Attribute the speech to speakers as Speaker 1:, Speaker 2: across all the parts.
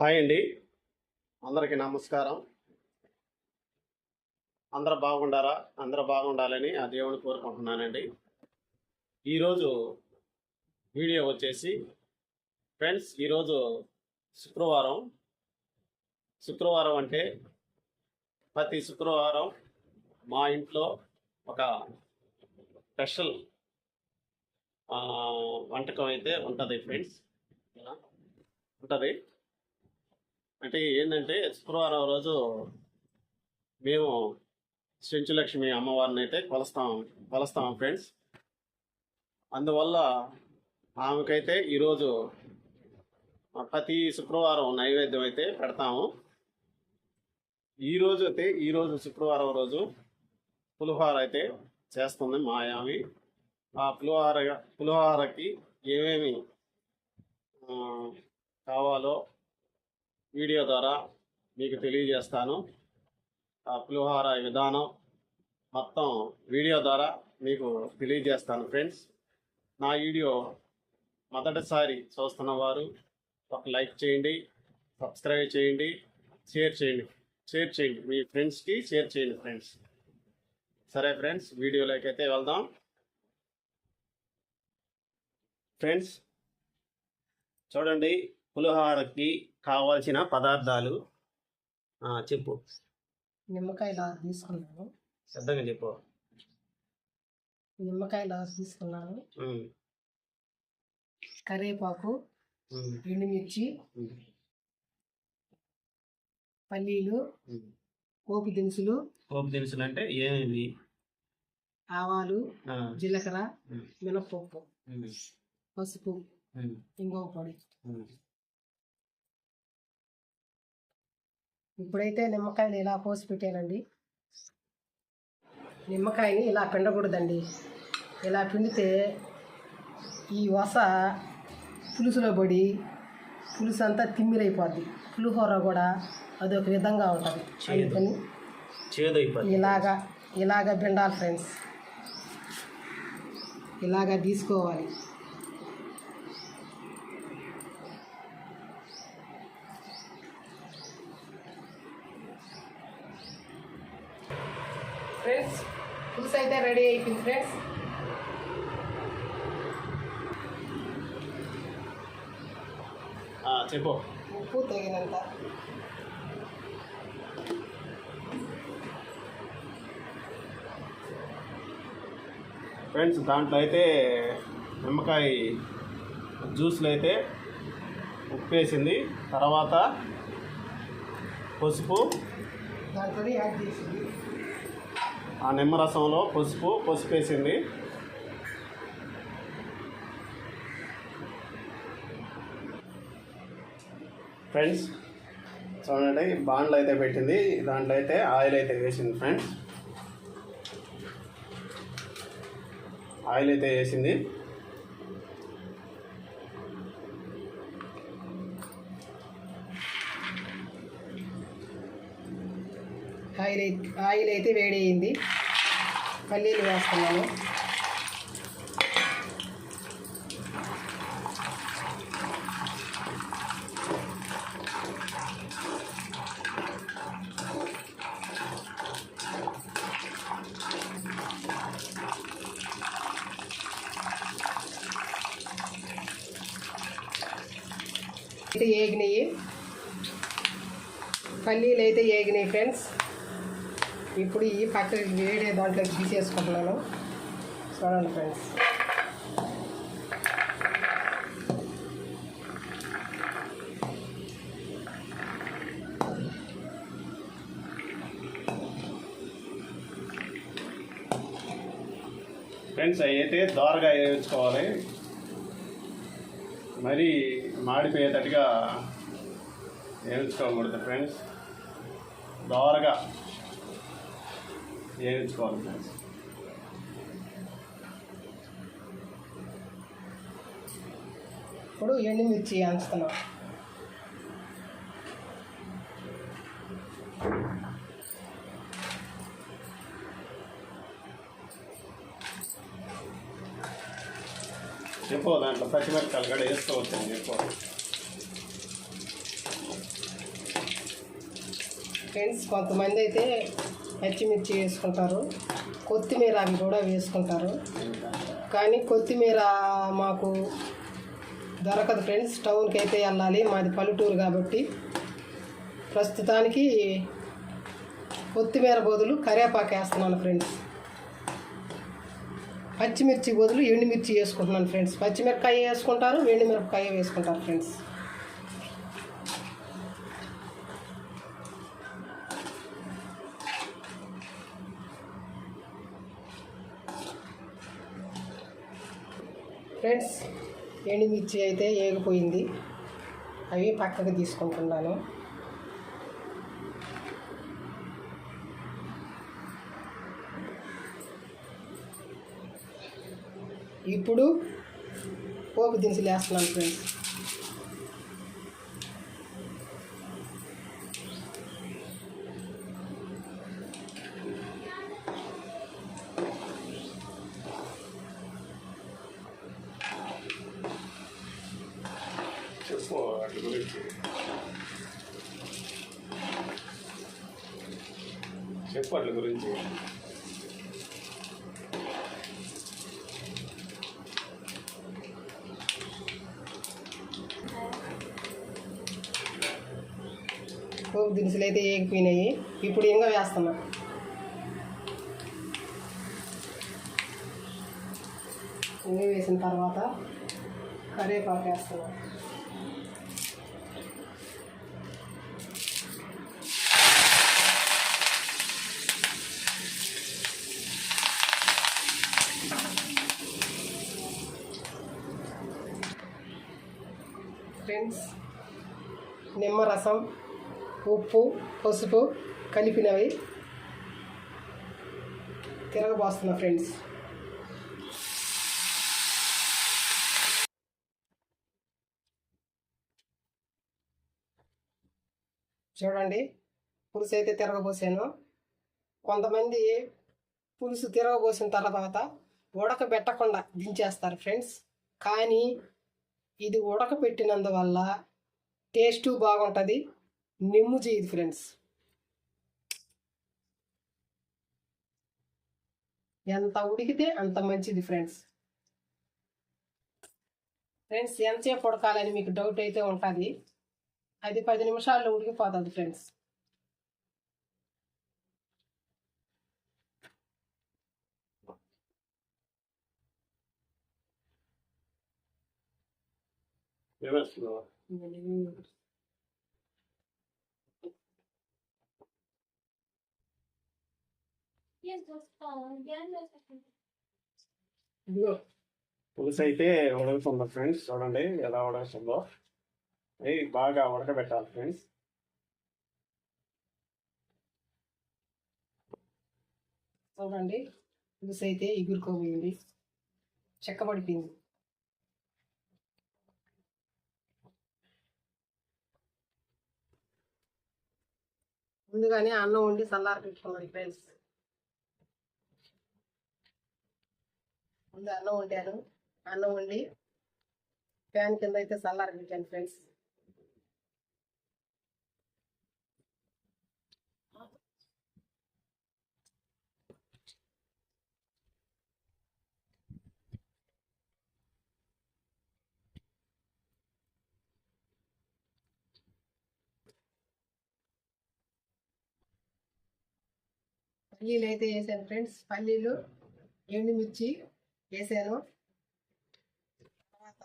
Speaker 1: Hi అండి. అందరికీ నమస్కారం. అందరూ బాగుండారా? అందరూ బాగుండాలని ఆ దేవుని కోరుకుంటున్నానండి. ఈరోజు వీడియో వచ్చేసి ఫ్రెండ్స్ ఈరోజు శుక్రవారం. శుక్రవారం అంటే ప్రతి శుక్రవారం మా ఇంట్లో ఒక స్పెషల్ వంటకం అయితే ఉంటుంది ఫ్రెండ్స్. ఉంటుంది. అంటే ఏంటంటే శుక్రవారం రోజు మేము చెంచులక్ష్మి అమ్మవారిని అయితే కొలుస్తాం కొలుస్తాం ఫ్రెండ్స్. అందువల్ల ఆమెకైతే ఈరోజు ప్రతి శుక్రవారం నైవేద్యం అయితే పెడతాము. ఈరోజు అయితే ఈరోజు శుక్రవారం రోజు పులిహోర అయితే చేస్తుంది మా ఆమె ఆ పులిహోర పులిహోరకి ఏమేమి కావాలో వీడియో ద్వారా మీకు తెలియజేస్తాను. ఆ పులిహోర విధానం మొత్తం వీడియో ద్వారా మీకు తెలియజేస్తాను ఫ్రెండ్స్. నా వీడియో మొదటిసారి చూస్తున్న వారు ఒక లైక్ చేయండి సబ్స్క్రైబ్ చేయండి షేర్ చేయండి షేర్ చేయండి. మీ ఫ్రెండ్స్కి షేర్ చేయండి ఫ్రెండ్స్. సరే ఫ్రెండ్స్ వీడియోలోకి అయితే వెళ్దాం. ఫ్రెండ్స్ చూడండి. పులిహోరకి కావాల్సిన పదార్థాలు చెప్పు.
Speaker 2: నిమ్మకాయలు ఆరు తీసుకున్నాను.
Speaker 1: శ్రద్ధగా చెప్పు.
Speaker 2: నిమ్మకాయలు ఆరు తీసుకున్నాను. కరివేపాకు ఎండుమిర్చి పల్లీలు. పోపు దినుసులు
Speaker 1: పోపు దినుసులు అంటే ఏమేమి?
Speaker 2: ఆవాలు జీలకర్ర మినపప్పు పసుపు ఇంగువ పొడి. ఇప్పుడైతే నిమ్మకాయలు ఇలా కోసి పెట్టానండి. నిమ్మకాయని ఇలా పిండకూడదండి. ఇలా పిండితే ఈ వస పులుసులో పడి పులుసు అంతా తిమ్మిరైపోద్ది. పులిహోర కూడా అదొక విధంగా ఉంటుంది. అందుకని ఇలాగా ఇలాగ పిండాలి ఫ్రెండ్స్. ఇలాగా తీసుకోవాలి ఫ్రెండ్స్ పులుసు అయితే రెడీ అయిపోయింది ఫ్రెండ్స్.
Speaker 1: చెప్పు.
Speaker 2: ఉప్పు తగినంత.
Speaker 1: ఫ్రెండ్స్ దాంట్లో అయితే నిమ్మకాయ జ్యూస్లో అయితే ఉప్పు వేసింది. తర్వాత పసుపు.
Speaker 2: దాంట్లో యాడ్ చేసింది.
Speaker 1: ఆ నిమ్మరసంలో పసుపు పసుపు వేసింది. ఫ్రెండ్స్ చూడండి బాండ్లు అయితే పెట్టింది. దాంట్లో అయితే ఆయిల్ అయితే వేసింది ఫ్రెండ్స్ ఆయిల్ అయితే వేసింది.
Speaker 2: ఆయిల్ ఆయిల్ అయితే వేడి అయింది పల్లీలు వేస్తున్నాను. అయితే ఏగినాయి. పల్లీలు అయితే ఏగినాయి ఫ్రెండ్స్. ఇప్పుడు ఈ ఫ్యాక్టరీ వేడే దాంట్లో తీసేసుకుంటున్నాను చూడండి ఫ్రెండ్స్.
Speaker 1: ఫ్రెండ్స్ అవి అయితే దోరగా వేయించుకోవాలి. మరి మాడిపోయేటట్టుగా వేయించుకోకూడదు ఫ్రెండ్స్. దోరగా వేయించుకోవాలి ఫ్రెండ్స్
Speaker 2: ఇప్పుడు ఎండుమిర్చి అంచుతున్నాం
Speaker 1: చెప్పు దాంట్లో పచ్చిమిరపకాయలు కూడా వేసుకోవచ్చు అని చెప్పు.
Speaker 2: ఫ్రెండ్స్ కొంతమంది అయితే పచ్చిమిర్చి వేసుకుంటారు. కొత్తిమీర అవి కూడా వేసుకుంటారు. కానీ కొత్తిమీర మాకు దొరకదు ఫ్రెండ్స్. టౌన్కి అయితే వెళ్ళాలి. మాది పల్లెటూరు కాబట్టి ప్రస్తుతానికి కొత్తిమీర బదులు కరివేపాకు వేస్తున్నాను ఫ్రెండ్స్. పచ్చిమిర్చి బదులు ఎండుమిర్చి వేసుకుంటున్నాను ఫ్రెండ్స్. పచ్చిమిరపకాయ వేసుకుంటారు ఎండుమిరపకాయ వేసుకుంటారు ఫ్రెండ్స్. ఫ్రెండ్స్ ఎండుమిర్చి అయితే ఏగిపోయింది. అవి పక్కకు తీసుకుంటున్నాను. ఇప్పుడు పోపు దినుసులు వేస్తున్నాను ఫ్రెండ్స్.
Speaker 1: చెప్పు వాటి గురించి. చెప్పు వాటి గురించి
Speaker 2: పోపు దినుసులు అయితే ఏగిపోయినాయి ఇప్పుడు ఇంకా వేస్తున్నా? ఇంకా వేసిన తర్వాత? కరివేపాకు వేస్తున్నా ఫ్రెండ్స్ నిమ్మరసం ఉప్పు పసుపు కలిపినవి తిరగబోస్తున్నా ఫ్రెండ్స్. చూడండి పులుసు అయితే తిరగబోసాను. కొంతమంది పులుసు తిరగబోసిన తర్వాత ఉడకబెట్టకుండా దించేస్తారు ఫ్రెండ్స్. కానీ ఇది ఉడకబెట్టినందువల్ల టేస్టు బాగుంటుంది. నిమ్ము చేయదు ఫ్రెండ్స్. ఎంత ఉడికితే అంత మంచిది ఫ్రెండ్స్. ఫ్రెండ్స్ ఎంతసేపు ఉడకాలని మీకు డౌట్ అయితే ఉంటుంది. అది పది నిమిషాల్లో ఉడికిపోతుంది ఫ్రెండ్స్.
Speaker 1: పులుసు అయితే ఉడుకుతుంది ఫ్రెండ్స్ చూడండి ఎలా ఉడుకుతుందో ఇది బాగా ఉడకబెట్టాలి ఫ్రెండ్స్.
Speaker 2: చూడండి పులుసు అయితే ఎగురుకోబోయింది. చెక్కబడిపోయింది ముందుగానే అన్నం వండి చల్లారి పెట్టుకున్నాను ఫ్రెండ్స్. ముందు అన్నం వండాను. అన్నం వండి ఫ్యాన్ కింద అయితే చల్లారి పెట్టాను ఫ్రెండ్స్. పల్లీలు అయితే వేసాను ఫ్రెండ్స్. పల్లీలు ఎండుమిర్చి వేసాను తర్వాత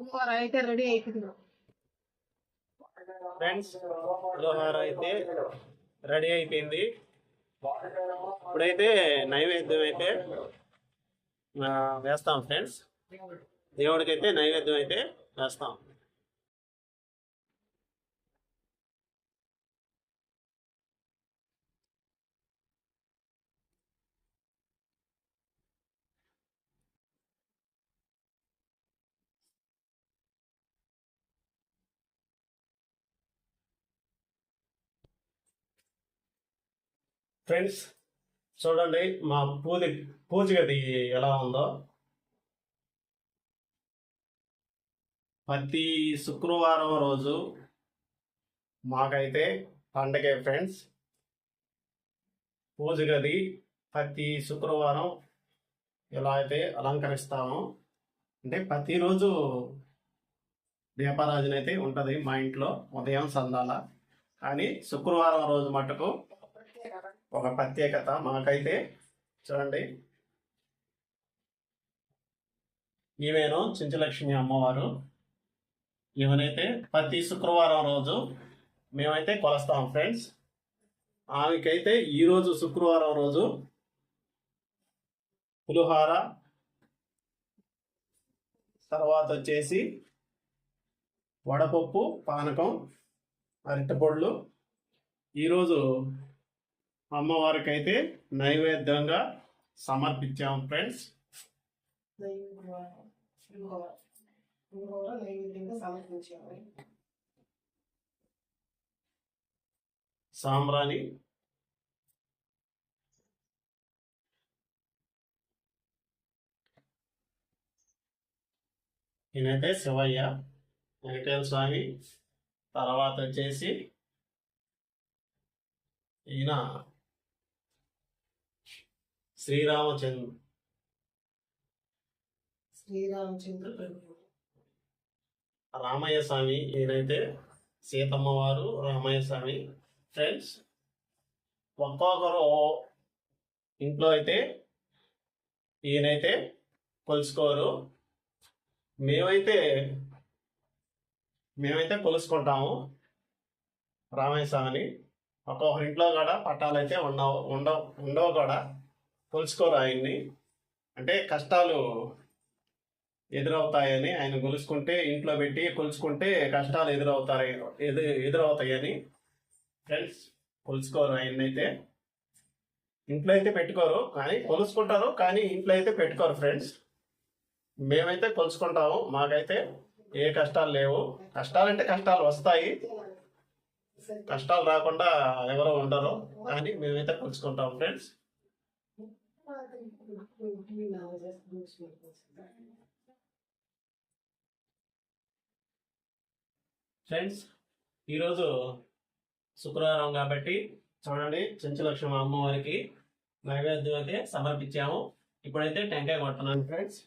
Speaker 2: పులిహోర అయితే రెడీ అయిపోయింది.
Speaker 1: ఫ్రెండ్స్ పులిహోర అయితే రెడీ అయిపోయింది. ఇప్పుడైతే నైవేద్యం అయితే వేస్తాం ఫ్రెండ్స్. దేవుడికి అయితే నైవేద్యం అయితే వేస్తాం. ఫ్రెండ్స్ చూడండి మా పూజ పూజ గది ఎలా ఉందో. ప్రతి శుక్రవారం రోజు మాకైతే పండగే ఫ్రెండ్స్ పూజ గది ప్రతి శుక్రవారం ఎలా అయితే అలంకరిస్తామో అంటే ప్రతిరోజు దీపారాజునైతే ఉంటుంది మా ఇంట్లో ఉదయం సందాల కానీ శుక్రవారం రోజు మటుకు ఒక ప్రత్యేకత మాకైతే చూడండి. ఈమెను చించలక్ష్మి అమ్మవారు. ఈమెనైతే ప్రతి శుక్రవారం రోజు మేమైతే కొలుస్తాం ఫ్రెండ్స్. ఆమెకైతే ఈరోజు శుక్రవారం రోజు పులిహోర. తర్వాత వచ్చేసి వడపప్పు పానకం అరటిపొళ్ళు. ఈరోజు అమ్మవారికి అయితే నైవేద్యంగా సమర్పించాం ఫ్రెండ్స్. సాంబ్రాణి. ఈయనైతే శివయ్య వెంకటేశ్వర స్వామి. తర్వాత వచ్చేసి ఈయన శ్రీరామచంద్ర.
Speaker 2: శ్రీరామచంద్ర
Speaker 1: రామయ్య స్వామి ఈయనైతే సీతమ్మ వారు రామయ్య స్వామి ఫ్రెండ్స్ ఒక్కొక్కరు ఇంట్లో అయితే ఈయనైతే కొలుసుకోరు. మేమైతే మేమైతే కొలుసుకుంటాము రామయ్య స్వామిని ఒక్కొక్కరి ఇంట్లో కూడా పట్టాలైతే ఉండవు ఉండవు ఉండవు కూడా. కొలుసుకోరు ఆయన్ని? అంటే కష్టాలు ఎదురవుతాయని ఆయన కొలుసుకుంటే ఇంట్లో పెట్టి కొలుసుకుంటే కష్టాలు ఎదురవుతాయి ఎదు ఎదురవుతాయని ఫ్రెండ్స్ కొలుసుకోరు అయితే ఇంట్లో అయితే పెట్టుకోరు కానీ కొలుసుకుంటారు కానీ ఇంట్లో అయితే పెట్టుకోరు ఫ్రెండ్స్. మేమైతే కొలుసుకుంటాము మాకైతే ఏ కష్టాలు లేవు. కష్టాలంటే కష్టాలు వస్తాయి. కష్టాలు రాకుండా ఎవరో ఉండరు కానీ మేమైతే కొలుసుకుంటాం ఫ్రెండ్స్. ఫ్రెండ్స్ ఈరోజు శుక్రవారం కాబట్టి చూడండి చెంచులక్ష్మి అమ్మవారికి నైవేద్యం అయితే సమర్పించాము. ఇప్పుడైతే టెంకాయ కొడుతున్నాను ఫ్రెండ్స్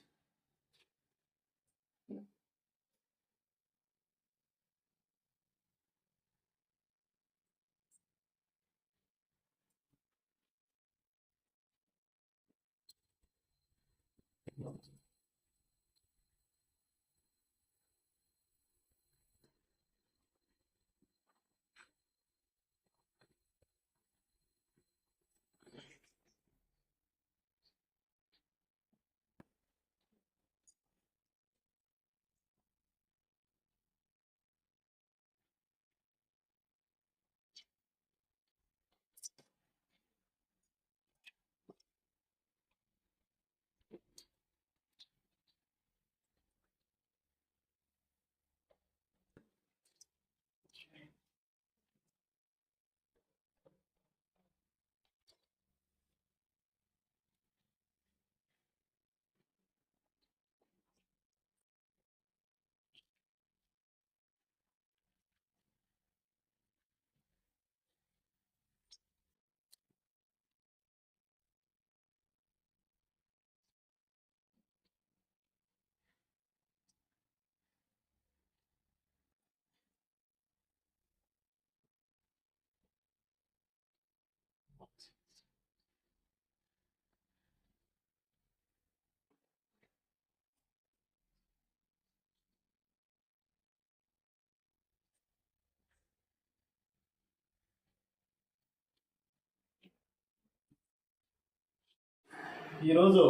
Speaker 1: ఈరోజు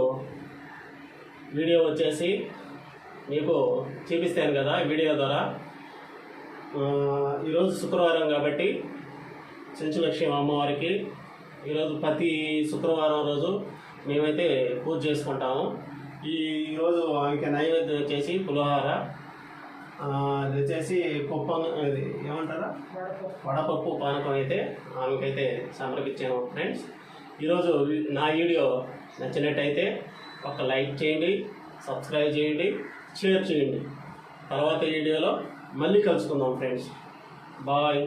Speaker 1: వీడియో వచ్చేసి మీకు చూపిస్తాను కదా వీడియో ద్వారా. ఈరోజు శుక్రవారం కాబట్టి చెంచులక్ష్మి అమ్మవారికి ఈరోజు ప్రతి శుక్రవారం రోజు మేమైతే పూజ చేసుకుంటాము. ఈ ఈరోజు ఆమెకి నైవేద్యం వచ్చేసి పులిహోర అది వచ్చేసి పప్పు ఇది ఏమంటారా? వడపప్పు పానకం అయితే ఆమెకైతే సమర్పించాము ఫ్రెండ్స్. ఈరోజు నా వీడియో నచ్చినట్టయితే ఒక లైక్ చేయండి సబ్స్క్రైబ్ చేయండి షేర్ చేయండి. తర్వాత వీడియోలో మళ్ళీ కలుసుకుందాం ఫ్రెండ్స్. బాయ్.